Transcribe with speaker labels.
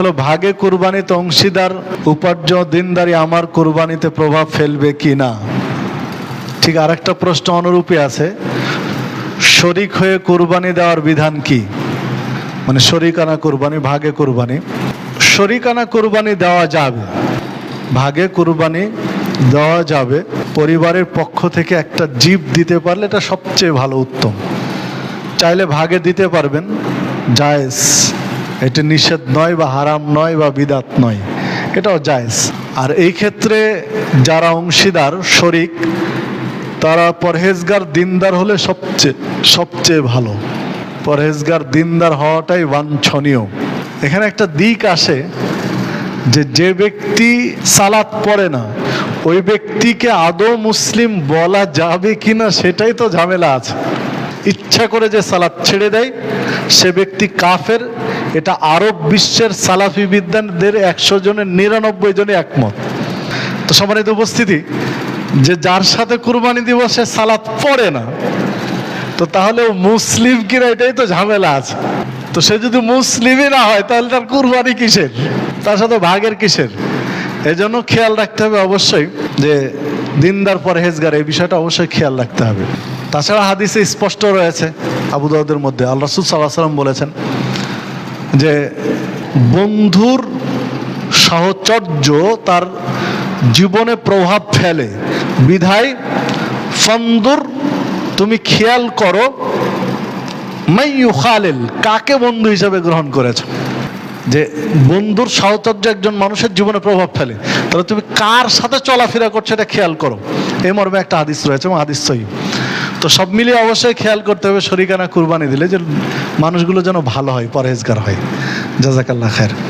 Speaker 1: হলো ভাগে কুরবানিতে অংশীদার উপার্য দিনদারি আমার কুরবানিতে প্রভাব ফেলবে কি না? ঠিক আরেকটা প্রশ্ন অনুরূপী আছে। শরিক হয়ে কুরবানি দেওয়ার বিধান কি? মানে শরিকানা কুরবানি, ভাগে কুরবানি। শরিকানা কুরবানি দেওয়া যাবে। ভাগে কুরবানি দেওয়া যাবে পরিবারের পক্ষ থেকে একটা জীব দিতে পারলে এটা সবচেয়ে ভালো উত্তম। চাইলে ভাগে দিতে পারবেন। জায়েজ। এটা নিষেধ নয় বা হারাম নয় বা বিদাত নয়, এটাও জায়েজ। আর এই ক্ষেত্রে যারা অংশীদার, শরিক, তারা পরহেজগার দিনদার হলে সবচেয়ে সবচেয়ে ভালো। পরহেজগার দিনদার হওয়াটাই বাঞ্ছনীয়। এখানে একটা দিক আসে যে যে ব্যক্তি সালাত পড়ে না, ওই ব্যক্তিকে আদৌ মুসলিম বলা যাবে কিনা সেটাই তো ঝামেলা আছে। ইচ্ছা করে যে সালাত ছেড়ে দেয়, সে ব্যক্তি কাফের এটা আরব বিশ্বের সালাফি বিদ্যানদের একশো জনের, নিরানব্বই জনে একমত। তো সম্মানিত উপস্থিতি, যে যার সাথে কুরবানি দিব সে সালাত পড়ে না, তো তাহলে মুসলিম কিনা এটাই তো ঝামেলা আছে। তো সে যদি মুসলিমই না হয়, তাহলে তার কুরবানি কিসের? তার সাথে ভাগের কিসের? এই জন্য খেয়াল রাখতে হবে অবশ্যই যে দিনদার পরহেজগার এই বিষয়টা অবশ্যই খেয়াল রাখতে হবে। তাছাড়া হাদিসে স্পষ্ট রয়েছে, আবু দাউদের মধ্যে। আল্লাহ রসুল সাল্লাহ সাল্লাম বলেছেন যে বন্ধুর সাহচর্য তার জীবনে প্রভাব ফেলে। বিধায়, ফন্দুর, তুমি খেয়াল করো খালেল কাকে বন্ধু হিসাবে গ্রহণ করেছ? যে বন্ধুর সাহচর্য একজন মানুষের জীবনে প্রভাব ফেলে। তাহলে তুমি কার সাথে চলাফেরা করছ, এটা খেয়াল করো। এই মর্মে একটা হাদিস রয়েছে এবং হাদিস তো সব মিলিয়ে অবশ্যই খেয়াল করতে হবে শরিকানা কুরবানি দিলে যে মানুষগুলো যেন ভালো হয়, পরহেজগার হয়। জাজাকাল্লা খায়ের।